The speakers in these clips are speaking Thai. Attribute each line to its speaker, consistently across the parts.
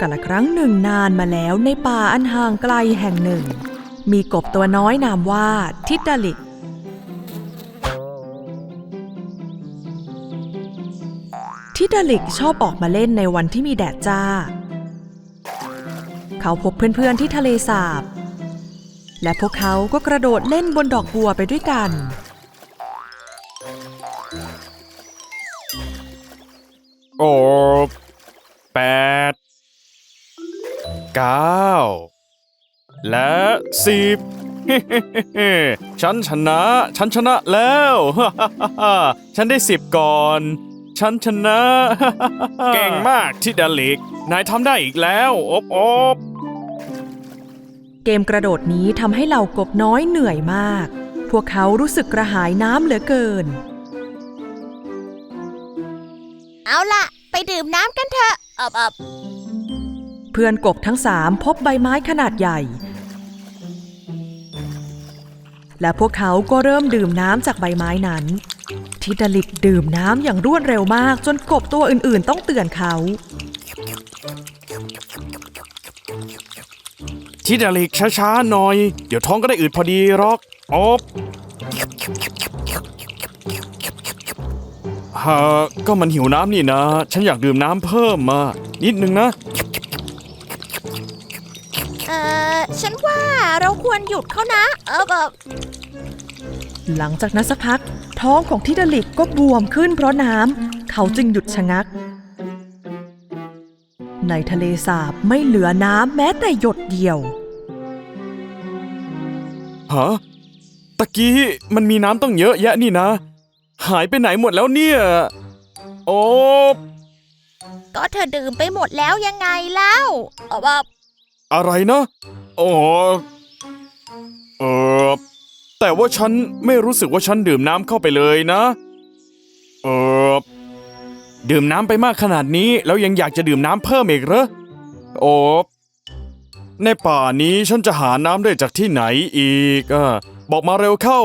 Speaker 1: กาละครั้งหนึ่งนานมาแล้วในป่าอันห่างไกลแห่งหนึ่ง มีกบตัวน้อยนามว่าทิดดาลิก ทิดาลิกชอบออกมาเล่นในวันที่มีแดดจ้า เขาพบเพื่อนๆที่ทะเลสาบ และพวกเขาก็กระโดดเล่นบนดอกบัวไปด้วยกัน
Speaker 2: โอ้ 9 และ 10 ฉันชนะ ฉันชนะแล้ว ฉันได้ 10 ก่อน ฉันชนะ เก่งมากที่ดาลิก นายทำได้อีกแล้ว อบอบ
Speaker 1: เกมกระโดดนี้ทำให้เหล่ากบน้อยเหนื่อยมาก พวกเขารู้สึกกระหายน้ำเหลือเกิน
Speaker 3: เอาล่ะ ไปดื่มน้ำกันเถอะอบอบ
Speaker 1: เพื่อนกบทั้งสามพบใบไม้ขนาดใหญ่ และพวกเขาก็เริ่มดื่มน้ำจากใบไม้นั้นทิดาลิกดื่มน้ำอย่างรวดเร็วมาก จนกบตัวอื่นๆ ต้องเตือนเขา
Speaker 2: ที่ดาลิกช้าๆหน่อย เดี๋ยวท้องก็ได้อืดพอดีหรอกอบฮะก็มันหิวน้ำนี่นะ ฉันอยากดื่มน้ำเพิ่มมา นิดนึงนะ
Speaker 3: ฉันว่าเราควรหยุดเขานะอบอบ
Speaker 1: หลังจากนั้นสักพัก ท้องของทิดาลิกก็บวมขึ้นเพราะน้ำเขาจึงหยุดชะงัก ในทะเลสาบไม่เหลือน้ำแม้แต่หยดเดียว
Speaker 2: ฮะตะกี้มันมีน้ำต้องเยอะแยะนี่นะ หายไปไหนหมดแล้วเนี่ย โอบ
Speaker 3: ก็เธอดื่มไปหมดแล้วยังไงเล่าอบอบ
Speaker 2: อะไรนะโอ้เออแต่ว่าฉันไม่รู้สึกว่าฉันดื่มน้ำเข้าไปเลยนะ เออดื่มน้ำไปมากขนาดนี้ แล้วยังอยากจะดื่มน้ำเพิ่มอีกเหรอโอบในป่านี้ฉันจะหาน้ำได้จากที่ไหนอีกอะบอกมาเร็วเข้า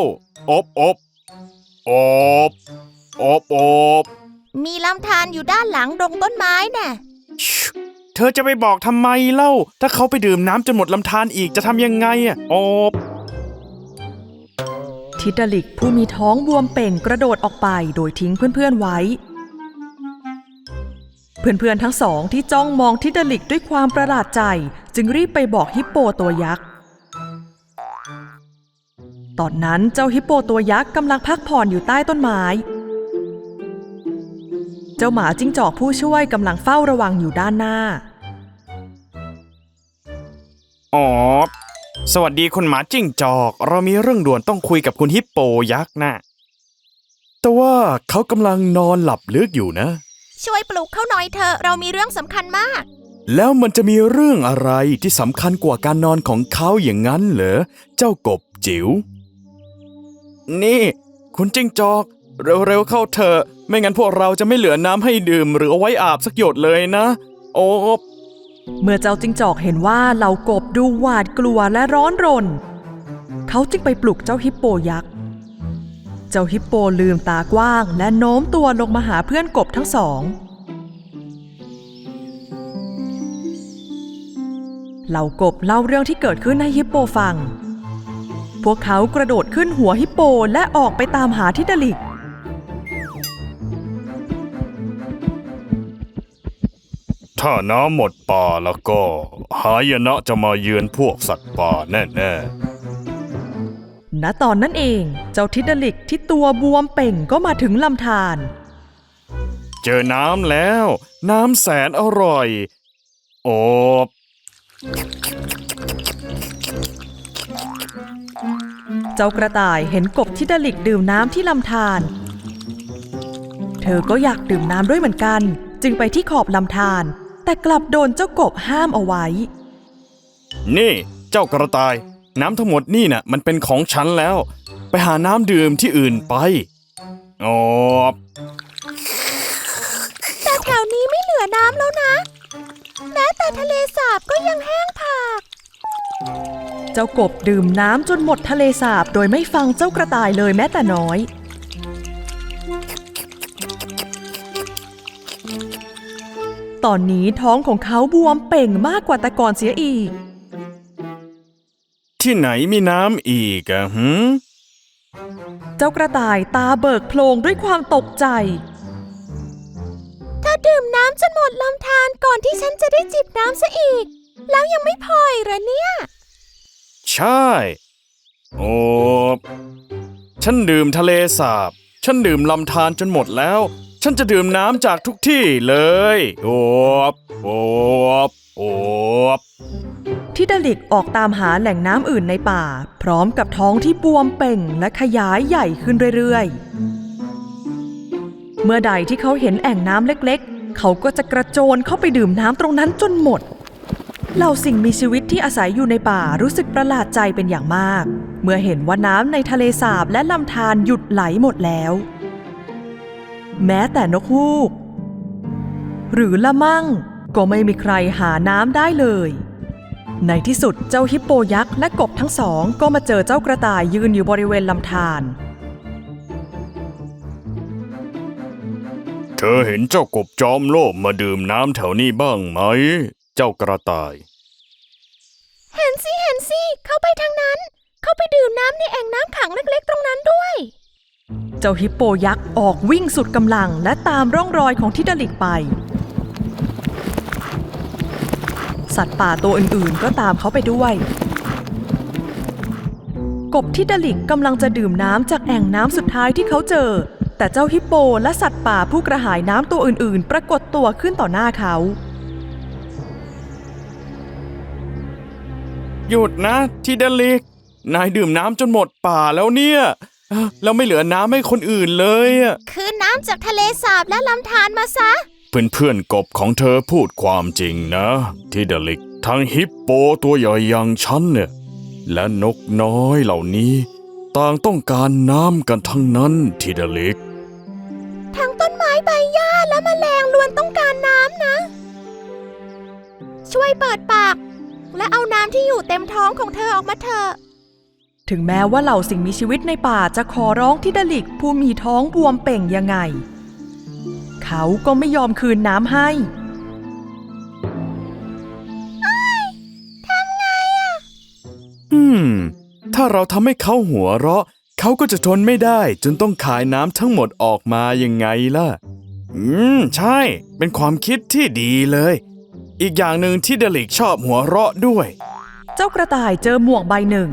Speaker 2: อบอบอบอบอบ
Speaker 3: มีลำธารอยู่ด้านหลังดงต้นไม้น่ะ
Speaker 2: ชิเธอจะไปบอกทำไมเล่า ถ้าเขาไปดื่มน้ำจนหมดลำธารอีกจะทำยังไงอะอบ
Speaker 1: ทิดาลิกผู้มีท้องบวมเป่งกระโดดออกไปโดยทิ้งเพื่อนๆไว้ เพื่อนๆทั้งสองที่จ้องมองทิดาลิกด้วยความประหลาดใจ จึงรีบไปบอกฮิปโปตัวยักษ์ ตอนนั้นเจ้าฮิปโปตัวยักษ์กำลังพักผ่อนอยู่ใต้ต้นไม้ เจ้าหมาจิ้งจอกผู้ช่วยกำลังเฝ้าระวังอยู่ด้านหน้า
Speaker 2: อ๋อ สวัสดีคุณหมาจิ้งจอก เรามีเรื่องด่วนต้องคุยกับคุณฮิปโปยักษ์นะแต่ว่าเขากำลังนอนหลับลึกอยู่นะ
Speaker 3: ช่วยปลุกเขาหน่อยเถอะเรามีเรื่องสำคัญมาก
Speaker 2: แล้วมันจะมีเรื่องอะไรที่สำคัญกว่าการนอนของเขาอย่างนั้นเหรอ เจ้ากบจิ๋ว นี่ คุณจิ้งจอก เร็วๆเข้าเถอะ ไม่งั้นพวกเราจะไม่เหลือน้ำให้ดื่ม หรือเอาไว้อาบสักหยดเลยนะ โอบ
Speaker 1: เมื่อเจ้าจิ้งจอกเห็นว่าเหล่ากบดูหวาดกลัวและร้อนรน เขาจึงไปปลุกเจ้าฮิปโปยักษ์ เจ้าฮิปโปลืมตากว้างและโน้มตัวลงมาหาเพื่อนกบทั้งสอง เหล่ากบเล่าเรื่องที่เกิดขึ้นให้ฮิปโปฟัง พวกเขากระโดดขึ้นหัวฮิปโปและออกไปตามหาทิดาลิก
Speaker 2: ถ้าน้ำหมดป่าแล้วก็ หายนะจะมาเยือนพวกสัตว์ป่าแน่ๆ
Speaker 1: ณตอนนั้นเองเจ้าทิดาลิกที่ตัวบวมเป่งก็มาถึงลำธาร
Speaker 2: เจอน้ำแล้ว น้ำแสนอร่อย โอบ
Speaker 1: เจ้ากระต่ายเห็นกบทิดาลิกดื่มน้ำที่ลำธารเธอก็อยากดื่มน้ำด้วยเหมือนกัน จึงไปที่ขอบลำธาร แต่กลับโดนเจ้ากบห้ามเอาไว้
Speaker 2: นี่เจ้ากระต่าย น้ำทั้งหมดนี่น่ะ มันเป็นของฉันแล้ว ไปหาน้ำดื่มที่อื่นไปโอบ
Speaker 3: แต่แถวนี้ไม่เหลือน้ำแล้วนะ แม้แต่ทะเลสาบก็ยังแห้งผาก
Speaker 1: เจ้ากบดื่มน้ำจนหมดทะเลสาบโดยไม่ฟังเจ้ากระต่ายเลยแม้แต่น้อย ตอนนี้ท้องของเขาบวมเป่งมากกว่าแต่ก่อนเสียอีก
Speaker 2: ที่ไหนมีน้ำอีกอะหืม
Speaker 1: เจ้ากระต่ายตาเบิกโพลงด้วยความตกใจ
Speaker 3: เธอดื่มน้ำจนหมดลำธารก่อนที่ฉันจะได้จิบน้ำซะอีก แล้วยังไม่พออีกเหรอเนี่ย
Speaker 2: ใช่ โอ้ฉันดื่มทะเลสาบ ฉันดื่มลำธารจนหมดแล้ว ฉันจะดื่มน้ำจากทุกที่เลยโอบโอบโอบ
Speaker 1: ที่ดลิกออกตามหาแหล่งน้ำอื่นในป่า พร้อมกับท้องที่บวมเป่งและขยายใหญ่ขึ้นเรื่อยๆ เมื่อใดที่เขาเห็นแอ่งน้ำเล็กๆ เขาก็จะกระโจนเข้าไปดื่มน้ำตรงนั้นจนหมด เหล่าสิ่งมีชีวิตที่อาศัยอยู่ในป่ารู้สึกประหลาดใจเป็นอย่างมาก เมื่อเห็นว่าน้ำในทะเลสาบและลำธารหยุดไหลหมดแล้ว แม้แต่นกฮูก หรือละมั่งก็ไม่มีใครหาน้ำได้เลย ในที่สุดเจ้าฮิปโปยักษ์และกบทั้งสองก็มาเจอเจ้ากระต่ายยืนอยู่บริเวณลำธาร
Speaker 2: เธอเห็นเจ้ากบจอมโลภมาดื่มน้ำแถวนี้บ้างไหม เจ้ากระต่าย
Speaker 3: เห็นสิเห็นสิ เข้าไปทางนั้น เข้าไปดื่มน้ำในแอ่งน้ำขังเล็กๆ ตรงนั้นด้วย
Speaker 1: เจ้าฮิปโปยักษ์ออกวิ่งสุดกำลังและตามร่องรอยของทิดาลิกไป สัตว์ป่าตัวอื่นๆ ก็ตามเขาไปด้วย กบทิดาลิกกำลังจะดื่มน้ำจากแอ่งน้ำสุดท้ายที่เขาเจอ แต่เจ้าฮิปโปและสัตว์ป่าผู้กระหายน้ำตัวอื่นๆ ปรากฏตัวขึ้นต่อหน้าเขา
Speaker 2: หยุดนะที่เดลิก นายดื่มน้ำจนหมดป่าแล้วเนี่ย แล้วไม่เหลือน้ำให้คนอื่นเลยอะ
Speaker 3: คือน้ำจากทะเลสาบและลำธารมาซะ
Speaker 2: เพื่อนเพื่อนๆกบของเธอพูดความจริงนะ ที่เดลิกทั้งฮิปโปตัวใหญ่อย่างฉันเนี่ย และนกน้อยเหล่านี้ ต่างต้องการน้ำกันทั้งนั้นที่เดลิก
Speaker 3: ทั้งต้นไม้ใบหญ้าและแมลงล้วนต้องการน้ำนะ ช่วยเปิดปาก และเอาน้ำที่อยู่เต็มท้องของเธอออกมาเถอะ
Speaker 1: ถึงแม้ว่าเหล่าสิ่งมีชีวิตในป่าจะขอร้องทิดาลิกผู้มีท้องบวมเป่งยังไง เขาก็ไม่ยอมคืนน้ำให้
Speaker 2: อืม ถ้าเราทำให้เขาหัวเราะ เขาก็จะทนไม่ได้จนต้องขายน้ำทั้งหมดออกมายังไงล่ะ อืม ใช่ เป็นความคิดที่ดีเลย อีกอย่างหนึ่งที่เดลิกชอบหัวเราะด้วย
Speaker 1: เจ้ากระต่ายเจอหมวกใบหนึ่ง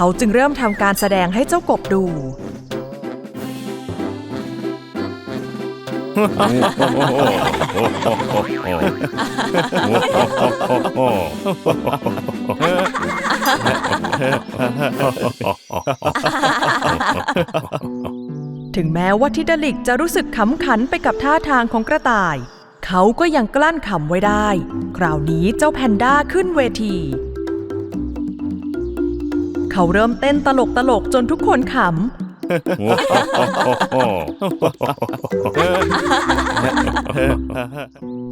Speaker 1: เขาจึงเริ่มทำการแสดงให้เจ้ากบดู ถึงแม้ว่าทิดาลิกจะรู้สึกขำขันไปกับท่าทางของกระต่าย เขาก็ยังกลั้นขำไว้ได้ คราวนี้เจ้าแพนด้าขึ้นเวที เขาเริ่มเต้นตลกตลกๆจนทุกคนขำ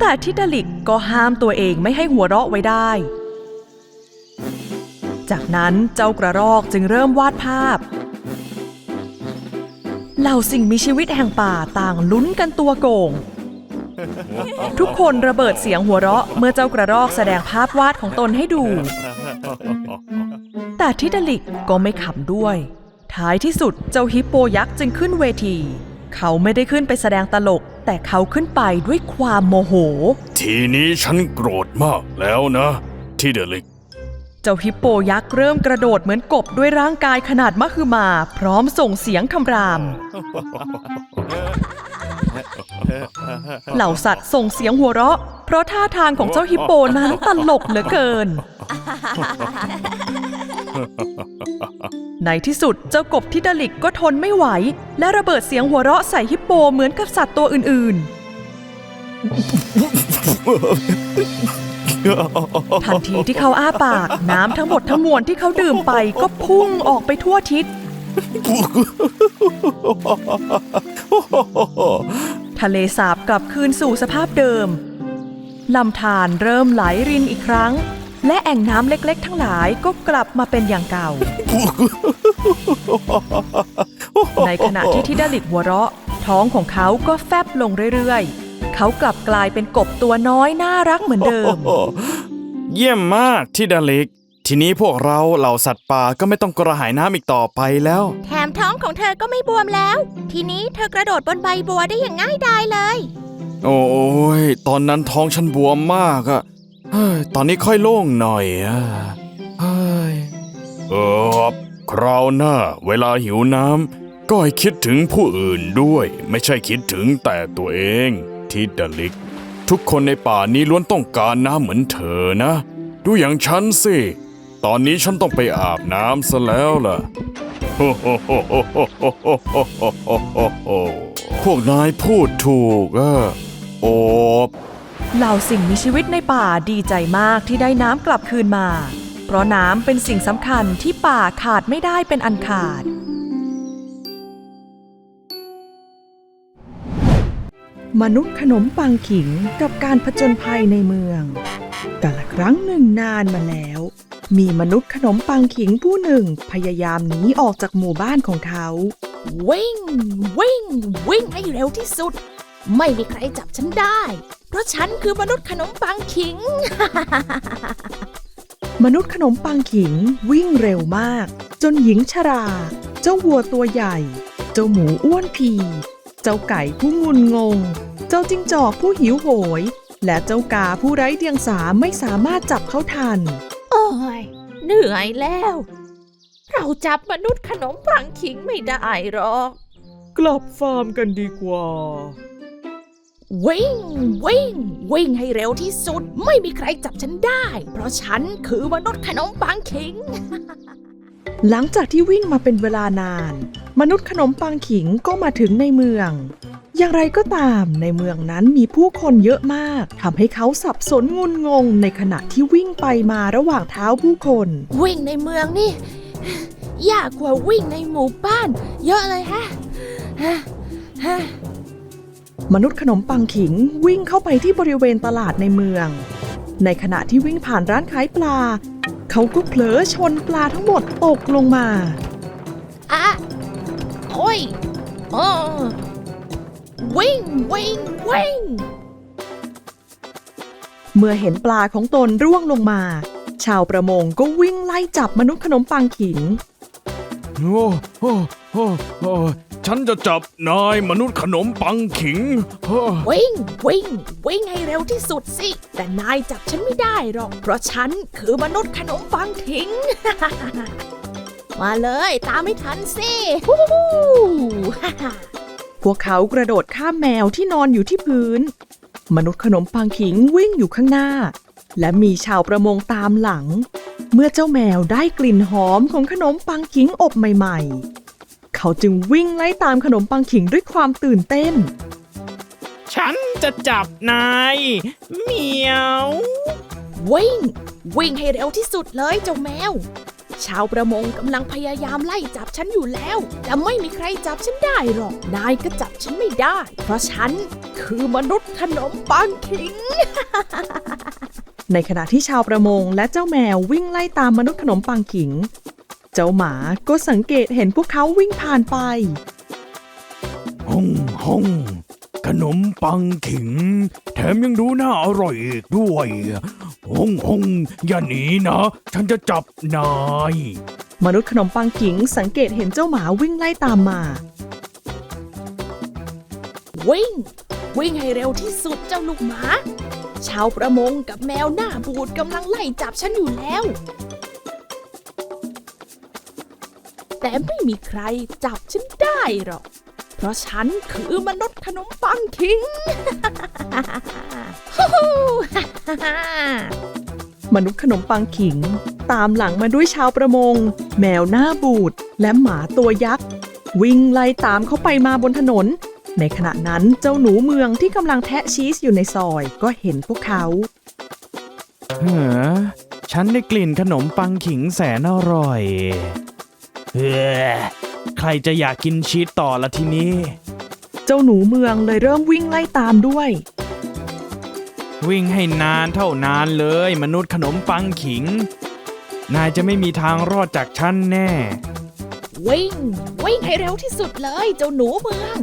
Speaker 1: แต่ทิดาลิกก็ห้ามตัวเองไม่ให้หัวเราะไว้ได้ จากนั้นเจ้ากระรอกจึงเริ่มวาดภาพเหล่าสิ่งมีชีวิตแห่งป่าต่างลุ้นกันตัวโก่ง ทุกคนระเบิดเสียงหัวเราะเมื่อเจ้ากระรอกแสดงภาพวาดของตนให้ดู แต่ทิดาลิกก็ไม่ขำด้วย ท้ายที่สุดเจ้าฮิปโปยักษ์จึงขึ้นเวที เขาไม่ได้ขึ้นไปแสดงตลก แต่เขาขึ้นไปด้วยความโมโห
Speaker 2: ทีนี้ฉันโกรธมากแล้วนะที่เดลิก
Speaker 1: เจ้าฮิปโปยักษ์เริ่มกระโดดเหมือนกบด้วยร่างกายขนาดมหึมา พร้อมส่งเสียงคำราม เหล่าสัตว์ส่งเสียงหัวเราะ เพราะท่าทางของเจ้าฮิปโปนั้นตลกเหลือเกิน ในที่สุดเจ้ากบทิดลิกก็ทนไม่ไหว และระเบิดเสียงหัวเราะใส่ฮิปโปเหมือนกับสัตว์ตัวอื่น ๆทันทีที่เขาอ้าปาก น้ำทั้งหมดทั้งมวลที่เขาดื่มไปก็พุ่งออกไปทั่วทิศ ทะเลสาบกลับคืนสู่สภาพเดิม ลำธารเริ่มไหลรินอีกครั้ง และแอ่งน้ำเล็กๆ ทั้งหลายก็กลับมาเป็นอย่างเก่า ในขณะที่ทิดาลิกหัวเราะ ท้องของเขาก็แฟบลงเรื่อยๆ เขากลับกลายเป็นกบตัวน้อยน่ารักเหมือนเดิม
Speaker 2: โอ้โหเยี่ยมมากที่ดาเล็ก ทีนี้พวกเราเหล่าสัตว์ป่าก็ไม่ต้องกระหายน้ำอีกต่อไปแล้ว
Speaker 3: แถมท้องของเธอก็ไม่บวมแล้ว ทีนี้เธอกระโดดบนใบบัวได้อย่างง่ายดายเลย
Speaker 2: โอ้ยตอนนั้นท้องฉันบวมมากอะเฮ้ยตอนนี้ค่อยโล่งหน่อยอะเฮ้ยเออคราวหน้า เวลาหิวน้ำก็ให้คิดถึงผู้อื่นด้วย ไม่ใช่คิดถึงแต่ตัวเองทิดาลิก ทุกคนในป่านี้ล้วนต้องการน้ำเหมือนเธอนะ ดูอย่างฉันสิ ตอนนี้ฉันต้องไปอาบน้ำซะแล้วล่ะ พวกนายพูดถูกอะโอบ
Speaker 1: เหล่าสิ่งมีชีวิตในป่าดีใจมากที่ได้น้ำกลับคืนมา เพราะน้ำเป็นสิ่งสำคัญที่ป่าขาดไม่ได้เป็นอันขาด มนุษย์ขนมปังขิงกับการผจญภัยในเมืองกาละครั้งหนึ่งนานมาแล้ว มีมนุษย์ขนมปังขิงผู้หนึ่งพยายามหนีออกจากหมู่บ้านของเขา
Speaker 3: วิ่ง วิ่ง วิ่งให้เร็วที่สุด ไม่มีใครจับฉันได้ เพราะฉันคือมนุษย์ขนมปังขิง
Speaker 1: มนุษย์ขนมปังขิงวิ่งเร็วมาก จนหญิงชรา เจ้าวัวตัวใหญ่ เจ้าหมูอ้วนพี เจ้าไก่ผู้งุนงง เจ้าจิ้งจอกผู้หิวโหย และเจ้ากาผู้ไร้เดียงสาไม่สามารถจับเขาทัน
Speaker 3: โอ้ยเหนื่อยแล้ว เราจับมนุษย์ขนมปังขิงไม่ได้หรอก
Speaker 1: กลับฟาร์มกันดีกว่า
Speaker 3: วิ่งวิ่งวิ่งให้เร็วที่สุด ไม่มีใครจับฉันได้ เพราะฉันคือมนุษย์ขนมปังขิง
Speaker 1: หลังจากที่วิ่งมาเป็นเวลานาน มนุษย์ขนมปังขิงก็มาถึงในเมือง อย่างไรก็ตามในเมืองนั้นมีผู้คนเยอะมากทำให้เขาสับสนงุนงงในขณะที่วิ่งไปมาระหว่างเท้าผู้คน
Speaker 3: วิ่งในเมืองนี่ยากกว่าวิ่งในหมู่บ้าน เยอะเลยฮะฮะฮะ
Speaker 1: มนุษย์ขนมปังขิงวิ่งเข้าไปที่บริเวณตลาดในเมือง ในขณะที่วิ่งผ่านร้านขายปลา เขาก็เผลอชนปลาทั้งหมดตกลงมา
Speaker 3: อะโอ้ยโอ้ วิ่งวิ่งวิ่ง
Speaker 1: เมื่อเห็นปลาของตนร่วงลงมา ชาวประมงก็วิ่งไล่จับมนุษย์ขนมปังขิง
Speaker 2: โอ้โอ้โอ้โอ้ฉันจะจับนายมนุษย์ขนมปังขิงเฮ้อ
Speaker 3: วิ่งวิ่งวิ่งให้เร็วที่สุดสิ แต่นายจับฉันไม่ได้หรอก เพราะฉันคือมนุษย์ขนมปังขิง มาเลยตามไม่ทันสิฮู้ฮู้ฮ่าฮ่า
Speaker 1: พ วกเขากระโดดข้ามแมวที่นอนอยู่ที่พื้น มนุษย์ขนมปังขิงวิ่งอยู่ข้างหน้า และมีชาวประมงตามหลัง เมื่อเจ้าแมวได้กลิ่นหอมของขนมปังขิงอบใหม่ ๆ เขาจึงวิ่งไล่ตามขนมปังขิงด้วยความตื่นเต้น
Speaker 2: ฉันจะจับนายเหมียว
Speaker 3: วิ่ง วิ่งให้เร็วที่สุดเลยเจ้าแมว ชาวประมงกำลังพยายามไล่จับฉันอยู่แล้ว แต่ไม่มีใครจับฉันได้หรอก นายก็จับฉันไม่ได้ เพราะฉันคือมนุษย์ขนมปังขิง
Speaker 1: ในขณะที่ชาวประมงและเจ้าแมววิ่งไล่ตามมนุษย์ขนมปังขิง เจ้าหมาก็สังเกตเห็นพวกเขาวิ่งผ่านไป
Speaker 2: ฮงฮง ขนมปังขิง แถมยังดูน่าอร่อยอีกด้วยฮ่องฮ่องอย่าหนีนะ ฉันจะจับนาย
Speaker 1: มนุษย์ขนมปังขิงสังเกตเห็นเจ้าหมาวิ่งไล่ตามมา
Speaker 3: วิ่ง วิ่งให้เร็วที่สุดเจ้าลูกหมา ชาวประมงกับแมวหน้าบูดกำลังไล่จับฉันอยู่แล้ว แต่ไม่มีใครจับฉันได้หรอก เพราะฉันคือมนุษย์ขนมปังคิงฮู้ฮู้ฮ่าฮ่าฮ่าม
Speaker 1: นุษย์ขนมปังขิง ตามหลังมาด้วยชาวประมง แมวหน้าบูด และหมาตัวยักษ์ วิ่งไล่ตามเขาไปมาบนถนน ในขณะนั้นเจ้าหนูเมืองที่กำลังแทะชีสอยู่ในซอยก็เห็นพวกเขา
Speaker 2: เฮ้อฉันได้กลิ่นขนมปังขิงแสนอร่อยเฮ้อ ใครจะอยากกินชีสต่อละทีนี้
Speaker 1: เจ้าหนูเมืองเลยเริ่มวิ่งไล่ตามด้วย
Speaker 2: วิ่งให้นานเท่านานเลย มนุษย์ขนมปังขิง นายจะไม่มีทางรอดจากฉันแน่
Speaker 3: วิ่ง วิ่งให้เร็วที่สุดเลย เจ้าหนูเมือง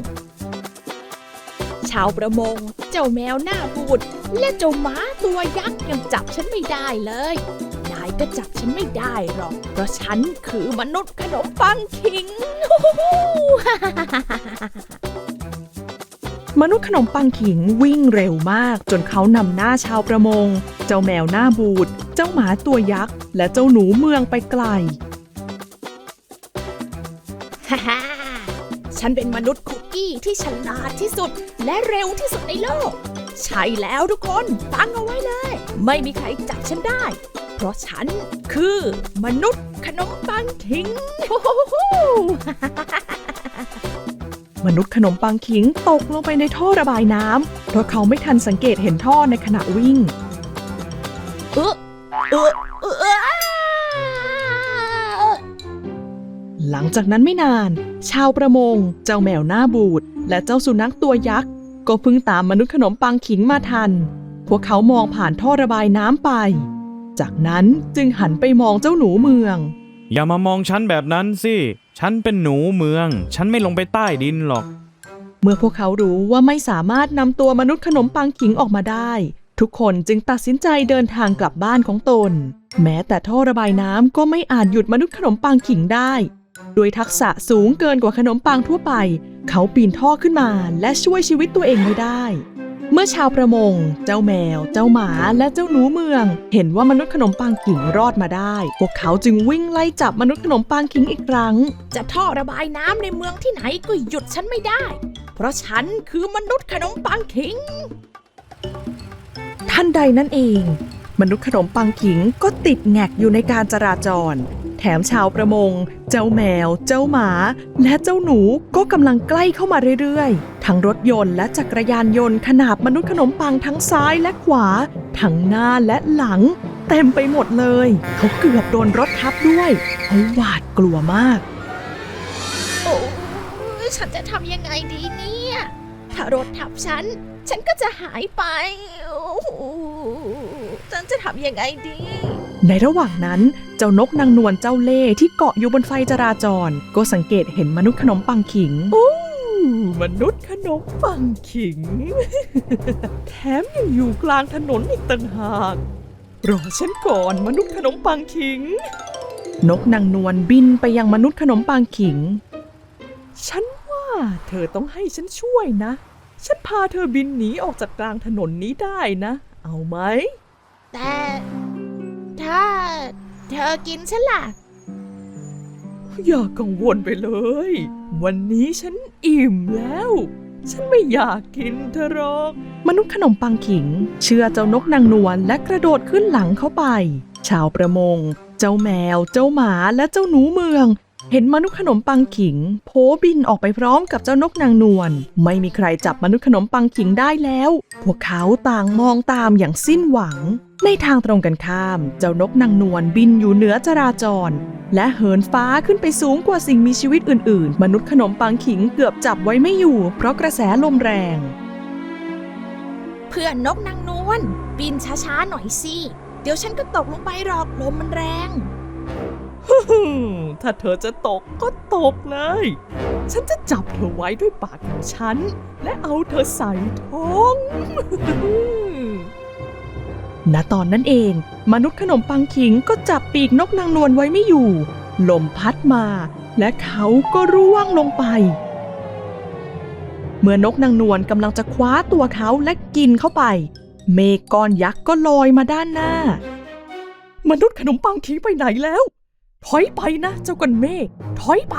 Speaker 3: ชาวประมง เจ้าแมวหน้าบูดและเจ้าหมาตัวยักษ์ยังจับฉันไม่ได้เลยนาย ก็จับฉันไม่ได้หรอก เพราะฉันคือมนุษย์ขนมปังคิง
Speaker 1: มนุษย์ขนมปังขิงวิ่งเร็วมาก จนเขานำหน้าชาวประมง เจ้าแมวหน้าบูด เจ้าหมาตัวยักษ์ และเจ้าหนูเมืองไปไกล
Speaker 3: ฮ่าฮ่าฉันเป็นมนุษย์คุกกี้ที่ฉลาดที่สุดและเร็วที่สุดในโลก ใช่แล้วทุกคน ฟังเอาไว้เลย ไม่มีใครจับฉันได้ เพราะฉันคือมนุษย์ขนมปังคิงโอ้โห
Speaker 1: มนุษย์ขนมปังขิงตกลงไปในท่อระบายน้ำเพราะเขาไม่ทันสังเกตเห็นท่อในขณะวิ่ง
Speaker 3: เออเออเออเออ
Speaker 1: หลังจากนั้นไม่นาน ชาวประมง เจ้าแมวหน้าบูด และเจ้าสุนัขตัวยักษ์ ก็เพิ่งตามมนุษย์ขนมปังขิงมาทัน พวกเขามองผ่านท่อระบายน้ำไป จากนั้นจึงหันไปมองเจ้าหนูเมือง
Speaker 2: อย่ามามองฉันแบบนั้นสิ ฉันเป็นหนูเมือง ฉันไม่ลงไปใต้ดินหรอก
Speaker 1: เมื่อพวกเขารู้ว่าไม่สามารถนำตัวมนุษย์ขนมปังขิงออกมาได้ ทุกคนจึงตัดสินใจเดินทางกลับบ้านของตน แม้แต่ท่อระบายน้ำก็ไม่อาจหยุดมนุษย์ขนมปังขิงได้ด้วยทักษะสูงเกินกว่าขนมปังทั่วไป เขาปีนท่อขึ้นมาและช่วยชีวิตตัวเองไว้ได้ เมื่อชาวประมง เจ้าแมว เจ้าหมา และเจ้าหนูเมือง เห็นว่ามนุษย์ขนมปังขิงรอดมาได้ พวกเขาจึงวิ่งไล่จับมนุษย์ขนมปังขิงอีกครั้ง
Speaker 3: จะท่อระบายน้ำในเมืองที่ไหนก็หยุดฉันไม่ได้ เพราะฉันคือมนุษย์ขนมปังคิง
Speaker 1: ทันใดนั่นเอง มนุษย์ขนมปังขิงก็ติดแงกอยู่ในการจราจร แถมชาวประมง เจ้าแมว เจ้าหมา และเจ้าหนูก็กำลังใกล้เข้ามาเรื่อยๆ ทั้งรถยนต์และจักรยานยนต์ขนาบมนุษย์ขนมปังทั้งซ้ายและขวา ทั้งหน้าและหลัง เต็มไปหมดเลย เขาเกือบโดนรถทับด้วยเขาหวาดกลัวมาก
Speaker 3: โอ้ยฉันจะทำยังไงดีเนี่ย ถ้ารถทับฉัน ฉันก็จะหายไปโอ้โหฉันจะทำยังไงดี
Speaker 1: ในระหว่างนั้นเจ้านกนางนวลเจ้าเล่ห์ที่เกาะอยู่บนไฟจราจร ก็สังเกตเห็นมนุษย์ขนมปังขิง มนุษย์ขนมปังขิง แถมยังอยู่กลางถนนอีกต่างหาก รอฉันก่อนมนุษย์ขนมปังขิง นกนางนวลบินไปยังมนุษย์ขนมปังขิง ฉันว่าเธอต้องให้ฉันช่วยนะ ฉันพาเธอบินหนีออกจากกลางถนนนี้ได้นะ เอาไหม
Speaker 3: แต่ถ้าเธอกินฉันล่ะ
Speaker 1: อย่ากังวลไปเลย วันนี้ฉันอิ่มแล้ว ฉันไม่อยากกินเธอหรอก มนุษย์ขนมปังขิง เชื่อเจ้านกนางนวลและกระโดดขึ้นหลังเข้าไป ชาวประมง เจ้าแมว เจ้าหมาและเจ้าหนูเมือง เห็นมนุษย์ขนมปังขิงโผบินออกไปพร้อมกับเจ้านกนางนวลไม่มีใครจับมนุษย์ขนมปังขิงได้แล้ว พวกเขาต่างมองตามอย่างสิ้นหวัง ในทางตรงกันข้าม เจ้านกนางนวลบินอยู่เหนือจราจร และเหินฟ้าขึ้นไปสูงกว่าสิ่งมีชีวิตอื่น ๆ มนุษย์ขนมปังขิงเกือบจับไว้ไม่อยู่ เพราะกระแสลมแรง
Speaker 3: เพื่อนนกนางนวลบินช้าๆหน่อยสิเดี๋ยวฉันก็ตกลงไปหรอกลมมันแรง
Speaker 1: ถ้าเธอจะตกก็ตกเลย ฉันจะจับเธอไว้ด้วยปากของฉัน และเอาเธอใส่ท้องณตอนนั้นเอง มนุษย์ขนมปังขิงก็จับปีกนกนางนวลไว้ไม่อยู่ ลมพัดมา และเขาก็ร่วงลงไป เมื่อนกนางนวลกำลังจะคว้าตัวเขาและกินเข้าไป เมฆก้อนยักษ์ก็ลอยมาด้านหน้ามนุษย์ขนมปังขิงไปไหนแล้ว ถอยไปนะ เจ้ากันเมฆถอยไป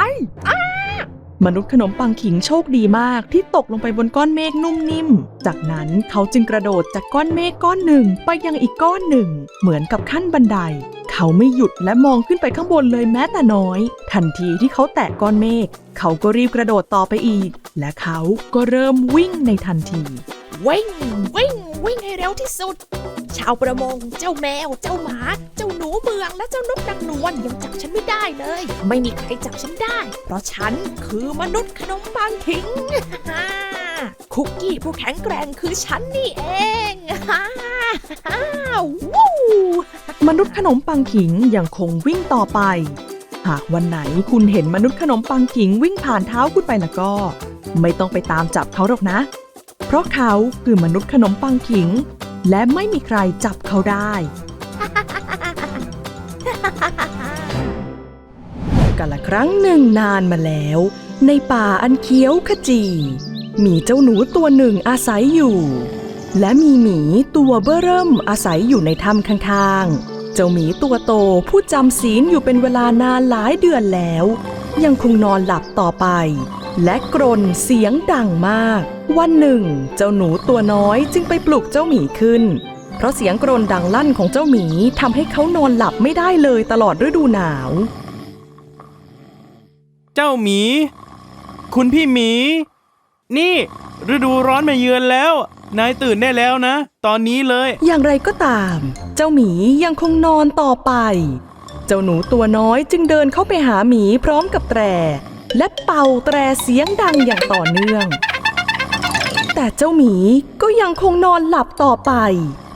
Speaker 1: มนุษย์ขนมปังขิงโชคดีมากที่ตกลงไปบนก้อนเมฆนุ่มนิ่ม จากนั้นเขาจึงกระโดดจากก้อนเมฆก้อนหนึ่งไปยังอีกก้อนหนึ่ง เหมือนกับขั้นบันได เขาไม่หยุดและมองขึ้นไปข้างบนเลยแม้แต่น้อย ทันทีที่เขาแตะก้อนเมฆเขาก็รีบกระโดดต่อไปอีก และเขาก็เริ่มวิ่งในทันที
Speaker 3: วิ่งวิ่งวิ่งให้เร็วที่สุด ชาวประมง เจ้าแมว เจ้าหมา เจ้าหนูเมือง และเจ้านกนางนวลยังจับฉันไม่ได้เลย ไม่มีใครจับฉันได้ เพราะฉันคือมนุษย์ขนมปังคิงคุกกี้ผู้แข็งแกร่งคือฉันนี่เองวู้
Speaker 1: มนุษย์ขนมปังขิงยังคงวิ่งต่อไป หากวันไหนคุณเห็นมนุษย์ขนมปังขิงวิ่งผ่านเท้าคุณไปแล้วก็ ไม่ต้องไปตามจับเขาหรอกนะ เพราะเขาคือมนุษย์ขนมปังขิง และไม่มีใครจับเขาได้กาละครั้งหนึ่งนานมาแล้ว ในป่าอันเขียวขจี มีเจ้าหนูตัวหนึ่งอาศัยอยู่ และมีหมีตัวเบ้อเริ่มอาศัยอยู่ในถ้ำข้างๆ เจ้าหมีตัวโตผู้จำศีลอยู่เป็นเวลานานหลายเดือนแล้ว ยังคงนอนหลับต่อไป และกรนเสียงดังมาก วันหนึ่ง เจ้าหนูตัวน้อยจึงไปปลุกเจ้าหมีขึ้น เพราะเสียงกรนดังลั่นของเจ้าหมีทำให้เขานอนหลับไม่ได้เลยตลอดฤดูหนาว
Speaker 4: เจ้าหมี คุณพี่หมี นี่ ฤดูร้อนมาเยือนแล้ว นายตื่นได้แล้วนะ ตอนนี้เลย
Speaker 1: อย่างไรก็ตาม เจ้าหมียังคงนอนต่อไป เจ้าหนูตัวน้อยจึงเดินเข้าไปหาหมีพร้อมกับแตร และเป่าแตรเสียงดังอย่างต่อเนื่อง แต่เจ้าหมีก็ยังคงนอนหลับต่อไป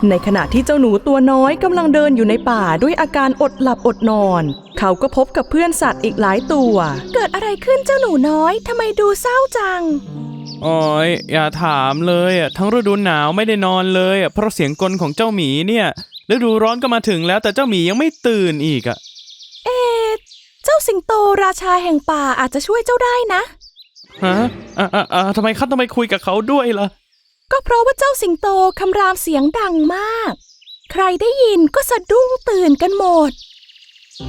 Speaker 1: ในขณะที่เจ้าหนูตัวน้อยกำลังเดินอยู่ในป่าด้วยอาการอดหลับอดนอน เขาก็พบกับเพื่อนสัตว์อีกหลายตัว เกิดอะไรขึ้นเจ้าหนูน้อยทำไมดูเศร้าจัง
Speaker 4: โอ้ยอย่าถามเลยอะทั้งฤดูหนาวไม่ได้นอนเลยอะเพราะเสียงกลของเจ้าหมีเนี่ยฤดูร้อนก็มาถึงแล้วแต่เจ้าหมียังไม่ตื่นอีกอะ
Speaker 1: เจ้าสิงโตราชาแห่งป่าอาจจะช่วยเจ้าได้นะ
Speaker 4: ฮะอะอะอะทำไมข้าต้องไปคุยกับเขาด้วยล่ะ
Speaker 1: ก็เพราะว่าเจ้าสิงโตคำรามเสียงดังมาก ใครได้ยินก็สะดุ้งตื่นกันหมด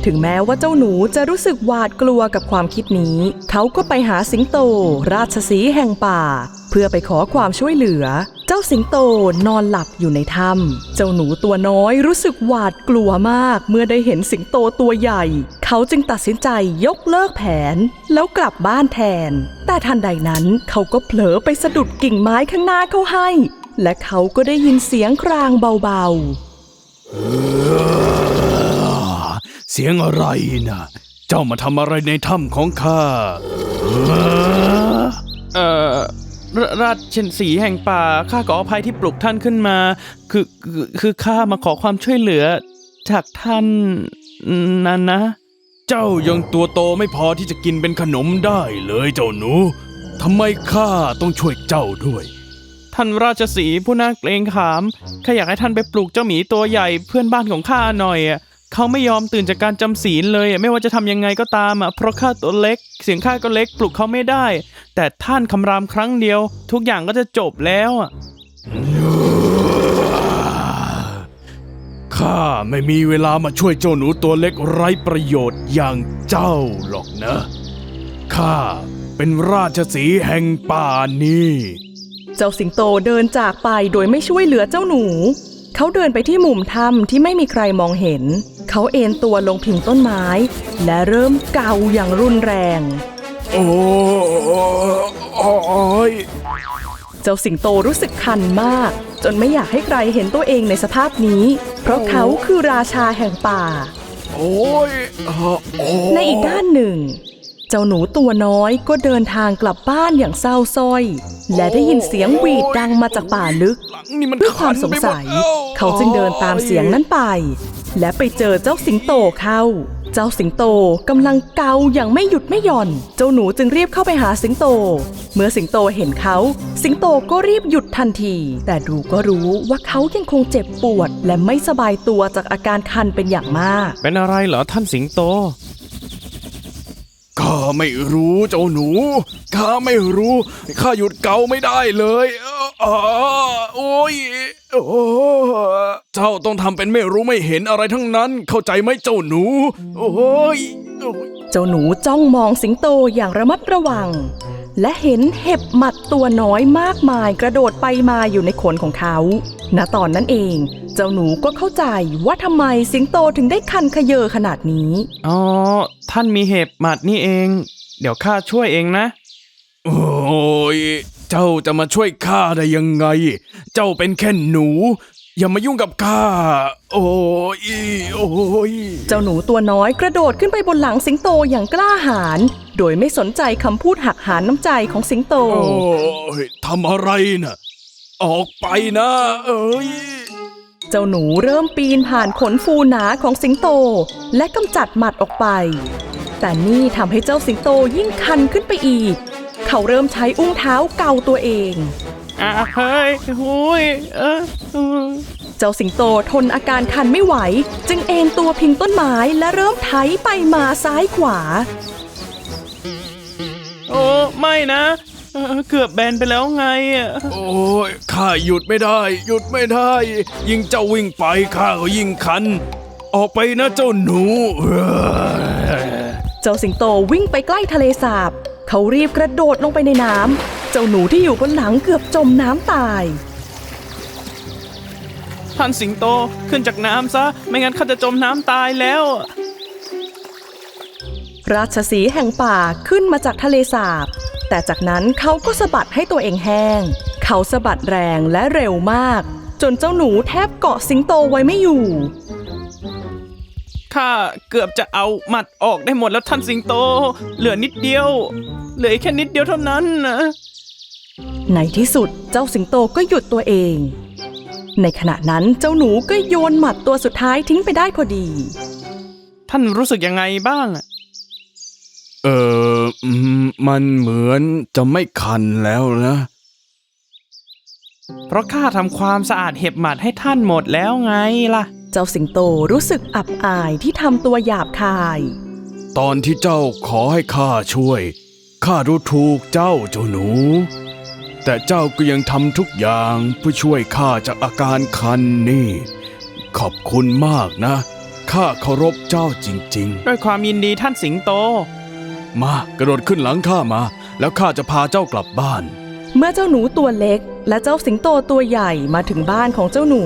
Speaker 1: ถึงแม้ว่าเจ้าหนูจะรู้สึกหวาดกลัวกับความคิดนี้ เขาก็ไปหาสิงโต ราชสีแห่งป่า เพื่อไปขอความช่วยเหลือ เจ้าสิงโตนอนหลับอยู่ในถ้ำเจ้าหนูตัวน้อยรู้สึกหวาดกลัวมาก เมื่อได้เห็นสิงโตตัวใหญ่ เขาจึงตัดสินใจยกเลิกแผน แล้วกลับบ้านแทน แต่ทันใดนั้นเขาก็เผลอไปสะดุดกิ่งไม้ข้างหน้าเขาให้ และเขาก็ได้ยินเสียงครางเบาๆ
Speaker 5: สียงอะไรนะ เจ้ามาทำอะไรในถ้ำของข้า
Speaker 4: เอ่อรราชเชนสีแห่งป่าข้าขออภัยที่ปลุกท่านขึ้นมา คือคือคือข้ามาขอความช่วยเหลือ จากท่านนั่นนะ
Speaker 5: เจ้ายังตัวโตไม่พอที่จะกินเป็นขนมได้เลยเจ้าหนูทำไมข้าต้องช่วยเจ้าด้วย
Speaker 4: ท่านราชสีห์ผู้น่าเกรงขามข้าอยากให้ท่านไปปลุกเจ้าหมีตัวใหญ่เพื่อนบ้านของข้าหน่อยอะ เขาไม่ยอมตื่นจากการจำศีลเลยอะไม่ว่าจะทำยังไงก็ตามอะเพราะข้าตัวเล็ก เสียงข้าก็เล็กปลุกเขาไม่ได้ แต่ท่านคำรามครั้งเดียว ทุกอย่างก็จะจบแล้วอะ
Speaker 5: ข้าไม่มีเวลามาช่วยเจ้าหนูตัวเล็กไร้ประโยชน์อย่างเจ้าหรอกนะ ข้าเป็นราชสีห์แห่งป่านี้
Speaker 1: เจ้าสิงโตเดินจากไปโดยไม่ช่วยเหลือเจ้าหนู เขาเดินไปที่มุมถ้ำที่ไม่มีใครมองเห็น เขาเอนตัวลงพิงต้นไม้ และเริ่มเกาอย่างรุนแรง
Speaker 5: โอ้ย
Speaker 1: เจ้าสิงโตรู้สึกคันมาก จนไม่อยากให้ใครเห็นตัวเองในสภาพนี้ เพราะเขาคือราชาแห่งป่า
Speaker 5: โอ้ยโอ้ย
Speaker 1: ในอีกด้านหนึ่ง เจ้าหนูตัวน้อยก็เดินทางกลับบ้านอย่างเศร้าสร้อย และได้ยินเสียงหวีดดังมาจากป่าลึก
Speaker 5: หลังนี่มัน
Speaker 1: ด้วยความสงสัย
Speaker 5: คันไปหมด
Speaker 1: เขาจึงเดินตามเสียงนั้นไป และไปเจอเจ้าสิงโตเข้า เจ้าสิงโตกำลังเกาอย่างไม่หยุดไม่หย่อน เจ้าหนูจึงรีบเข้าไปหาสิงโต เมื่อสิงโตเห็นเขา สิงโตก็รีบหยุดทันที แต่ดูก็รู้ว่าเขายังคงเจ็บปวด และไม่สบายตัวจากอาการคันเป็นอย่างมาก
Speaker 4: เป็นอะไรเหรอท่านสิงโต
Speaker 5: ข้า ไม่รู้เจ้าหนู ข้าไม่รู้ ข้าหยุดเกาไม่ได้เลยอ้าโอ้ยโอ้เจ้าต้องทำเป็นไม่รู้ไม่เห็นอะไรทั้งนั้น เข้าใจไหมเจ้าหนู โอ้ย
Speaker 1: เจ้าหนูจ้องมองสิงโตอย่างระมัดระวัง และเห็นเห็บหมัดตัวน้อยมากมายกระโดดไปมาอยู่ในขนของเขา ณตอนนั้นเอง เจ้าหนูก็เข้าใจว่าทำไมสิงโตถึงได้คันขยเยอขนาดนี้
Speaker 4: อ๋อ ท่านมีเห็บหมัดนี่เอง เดี๋ยวข้าช่วยเองนะ
Speaker 5: โอ้ย เจ้าจะมาช่วยข้าได้ยังไง เจ้าเป็นแค่หนู อย่ามายุ่งกับข้า โอ้ย โอ้ย
Speaker 1: เจ้าหนูตัวน้อยกระโดดขึ้นไปบนหลังสิงโตอย่างกล้าหาญ โดยไม่สนใจคำพูดหักหานน้ำใจของสิงโต
Speaker 5: โอ้ยทำอะไรน่ะ ออกไปนะ เอ้ย
Speaker 1: เจ้าหนูเริ่มปีนผ่านขนฟูหนาของสิงโต และกำจัดหมัดออกไป แต่นี่ทำให้เจ้าสิงโตยิ่งคันขึ้นไปอีก เขาเริ่มใช้อุ้งเท้าเกาตัวเอง
Speaker 4: อะเฮ้ยหุยเออเออ
Speaker 1: เจ้าสิงโตทนอาการคันไม่ไหว จึงเอนตัวพิงต้นไม้และเริ่มไถไปมาซ้ายขวา
Speaker 4: โอ้ ไม่นะ เออเกือบแบนไปแล้วไงอะ
Speaker 5: โอ้ยข้าหยุดไม่ได้ หยุดไม่ได้ ยิ่งเจ้าวิ่งไปข้าก็ยิ่งคัน ออกไปนะเจ้าหนูเอ้ย
Speaker 1: เจ้าสิงโตวิ่งไปใกล้ทะเลสาบ เขารีบกระโดดลงไปในน้ำ เจ้าหนูที่อยู่บนหลังเกือบจมน้ำตาย
Speaker 4: ท่านสิงโตขึ้นจากน้ำซะ ไม่งั้นข้าจะจมน้ำตายแล้ว
Speaker 1: ราชสีห์แห่งป่าขึ้นมาจากทะเลสาบ แต่จากนั้นเขาก็สะบัดให้ตัวเองแห้ง เขาสะบัดแรงและเร็วมาก จนเจ้าหนูแทบเกาะสิงโตไว้ไม่อยู่
Speaker 4: ข้าเกือบจะเอาหมัดออกได้หมดแล้วท่านสิงโต เหลือนิดเดียว เหลืออีกแค่นิดเดียวเท่านั้นนะ
Speaker 1: ในที่สุดเจ้าสิงโตก็หยุดตัวเอง ในขณะนั้นเจ้าหนูก็โยนหมัดตัวสุดท้ายทิ้งไปได้พอดี
Speaker 4: ท่านรู้สึกยังไงบ้างอะ
Speaker 5: เอออืมมันเหมือนจะไม่คันแล้วนะ
Speaker 4: เพราะข้าทำความสะอาดเห็บหมัดให้ท่านหมดแล้วไงล่ะ
Speaker 1: เจ้าสิงโตรู้สึกอับอายที่ทำตัวหยาบคาย
Speaker 5: ตอนที่เจ้าขอให้ข้าช่วย ข้าดูถูกเจ้าเจ้าหนู แต่เจ้าก็ยังทำทุกอย่างเพื่อช่วยข้าจากอาการคันนี่ ขอบคุณมากนะ ข้าเคารพเจ้าจริง
Speaker 4: ด้วยความยินดีท่านสิงโต
Speaker 5: ๆ มากระโดดขึ้นหลังข้ามา แล้วข้าจะพาเจ้ากลับบ้าน
Speaker 1: เมื่อเจ้าหนูตัวเล็ก และเจ้าสิงโตตัวใหญ่มาถึงบ้านของเจ้าหนู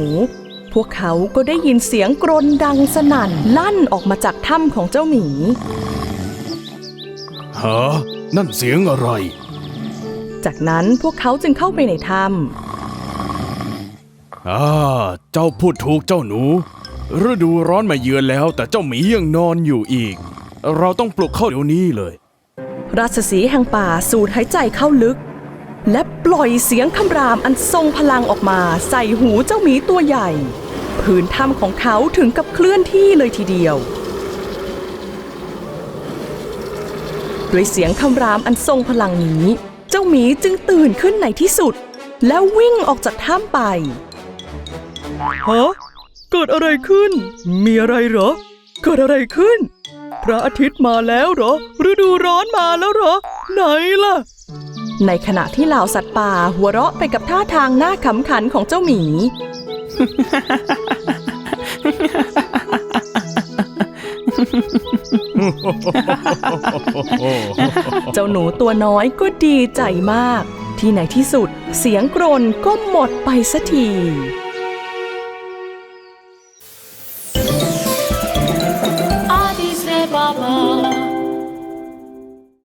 Speaker 1: พวกเขาก็ได้ยินเสียงกรนดังสนั่นลั่นออกมาจากถ้ำของเจ้าหมี
Speaker 5: ฮะนั่นเสียงอะไร
Speaker 1: จากนั้นพวกเขาจึงเข้าไปในถ้
Speaker 5: อ่าเจ้าพูดถูกเจ้าหนู ฤดูร้อนมาเยือนแล้วแต่เจ้าหมียังนอนอยู่อีก เราต้องปลุกเข้าเดี๋ยวนี้เลยำ
Speaker 1: ราชสีห์แห่งป่าสูดหายใจเข้าลึก และปล่อยเสียงคำรามอันทรงพลังออกมาใส่หูเจ้าหมีตัวใหญ่ พื้นถ้ำของเขาถึงกับเคลื่อนที่เลยทีเดียวด้วยเสียงคำรามอันทรงพลังนี้ เจ้าหมีจึงตื่นขึ้นในที่สุด แล้ววิ่งออกจากถ้ำไปฮะเกิดอะไรขึ้น มีอะไรเหรอ เกิดอะไรขึ้น พระอาทิตย์มาแล้วเหรอ ฤดูร้อนมาแล้วเหรอ ไหนล่ะ ในขณะที่เหล่าสัตว์ป่าหัวเราะไปกับท่าทางหน้าขำขันของเจ้าหมี เจ้าหนูตัวน้อยก็ดีใจมาก ที่ในที่สุดเสียงกรนก็หมดไปสักที
Speaker 6: Oh.